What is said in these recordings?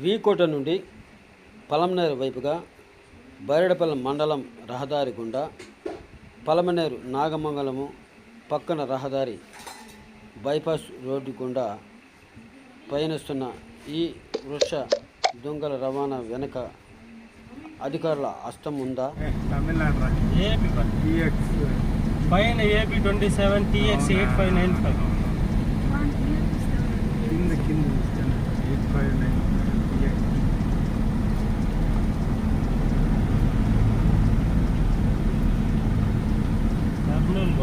వీకోట నుండి పలమనేరు వైపుగా బైరడపల్లం మండలం రహదారి గుండా పలమనేరు నాగమంగళము పక్కన రహదారి బైపాస్ రోడ్డు గుండా పయనిస్తున్న ఈ వృక్ష దొంగల రవాణా వెనుక అధికారుల హస్తం ఉందా? తమిళనాడు రా ఏపీ బస్. టీఎక్స్ పైన AP twenty seven TX eight five nine five కింద కింద ఇస్తాను eight five nine TX Kurnool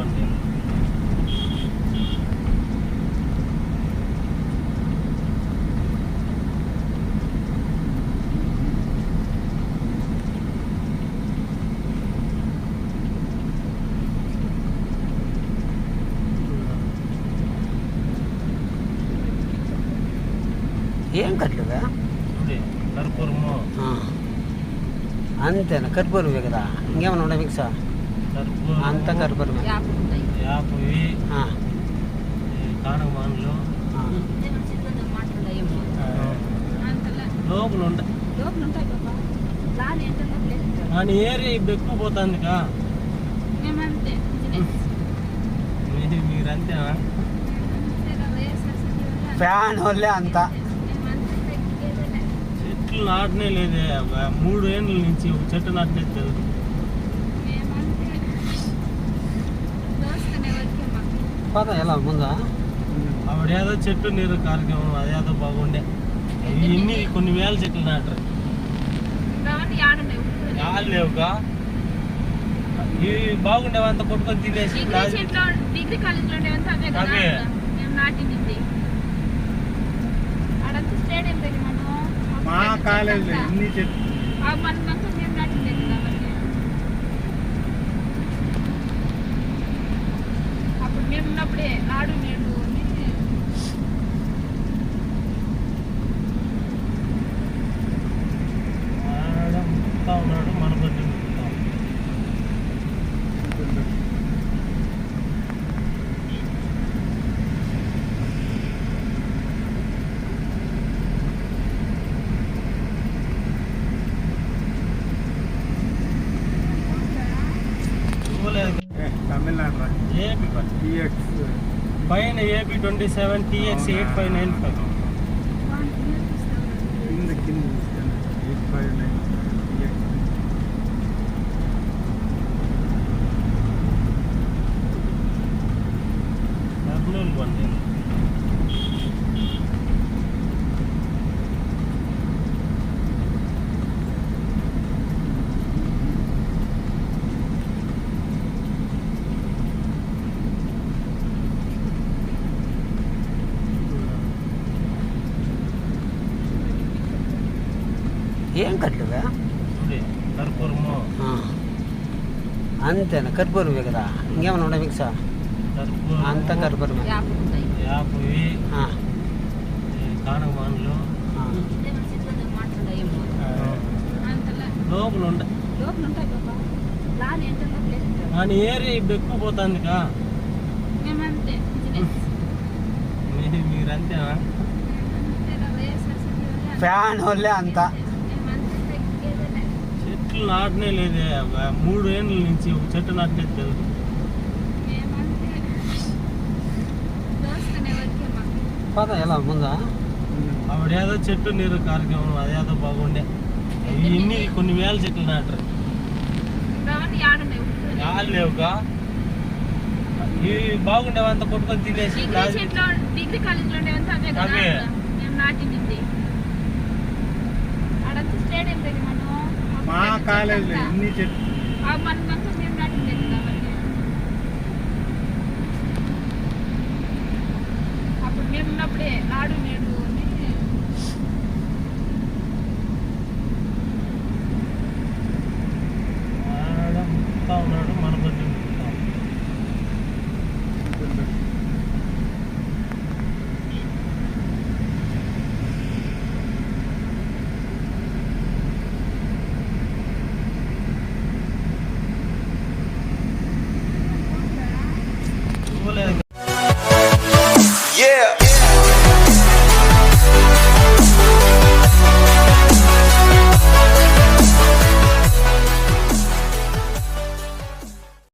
ఏం కట్లుగా ఇది కర్పూరము. అంతేనా? కర్పూరమే కదా? ఇంకేమైనా ఉన్నాయి మిక్సా? కర్పూరం అంతా కర్పూరమే. యాపవి ఆ. లోపల ఉండ అని ఏరియా ఇప్పుడు ఎక్కువ పోతుంది కా. మీరంతేనా? ఫ్యాన్ వాళ్ళే అంతా. చెట్లు నాటనే లేదే. మూడు ఏండ్ల నుంచి ఒక చెట్టు నాటనే తెలుసు పద ఎలా ముందా ఆవిడేదో చెట్టు నీరు కార్యక్రమం అదేదో బాగుండే. ఇన్ని కొన్ని వేల చెట్లు నాటరు. యాళ్ళు లేవుగా? ఇవి బాగుండేవంత కొట్టుకొని తినేసి అవే కదా అవే. మేము నాటింది అడంతా స్టేడియం దగ్గర మనం మా కాలేజీలో ఎన్ని చెప్పి అప్పుడు మేము ఉన్నప్పుడే నాడు నేడు పైన. AP twenty seven TX eight five nine five కింద కింద ఇస్తాను eight five nine TX Kurnool బండి ఏం కట్లుగా ఇది కర్పూరము. అంతేనా? కర్పూరమే కదా? ఇంకేమైనా ఉన్నాయి మిక్సా? కర్పూరం అంతా కర్పూరమే. ఆ. లోపల ఉండ ఉంటాయి ఏరియా ఇప్పుడు ఎక్కువ మీ- మీరంతేనా? ఫ్యాన్ వాళ్ళే అంతా. చెట్లు నాటనే లేదే. మూడు ఏండ్ల నుంచి ఒక చెట్టు నాటనే తెలుసు. పద ఎలా ముందా ఆవిడేదో చెట్టు నీరు కార్యక్రమం అదేదో బాగుండే. ఇన్ని కొన్ని వేల చెట్లు నాటరు. యాళ్ళు లేవుగా ఇవి బాగుండేవంత కొట్టుకొని తినేసి డిగ్రీ కాలేజ్లో అవే కదా అవే. మేము నాటింది. అడంతా స్టేడియం దగ్గర మనం మా కాలేజీలో ఎన్ని చెట్లు అప్పుడు మేము ఉన్నప్పుడే నాడు నేడు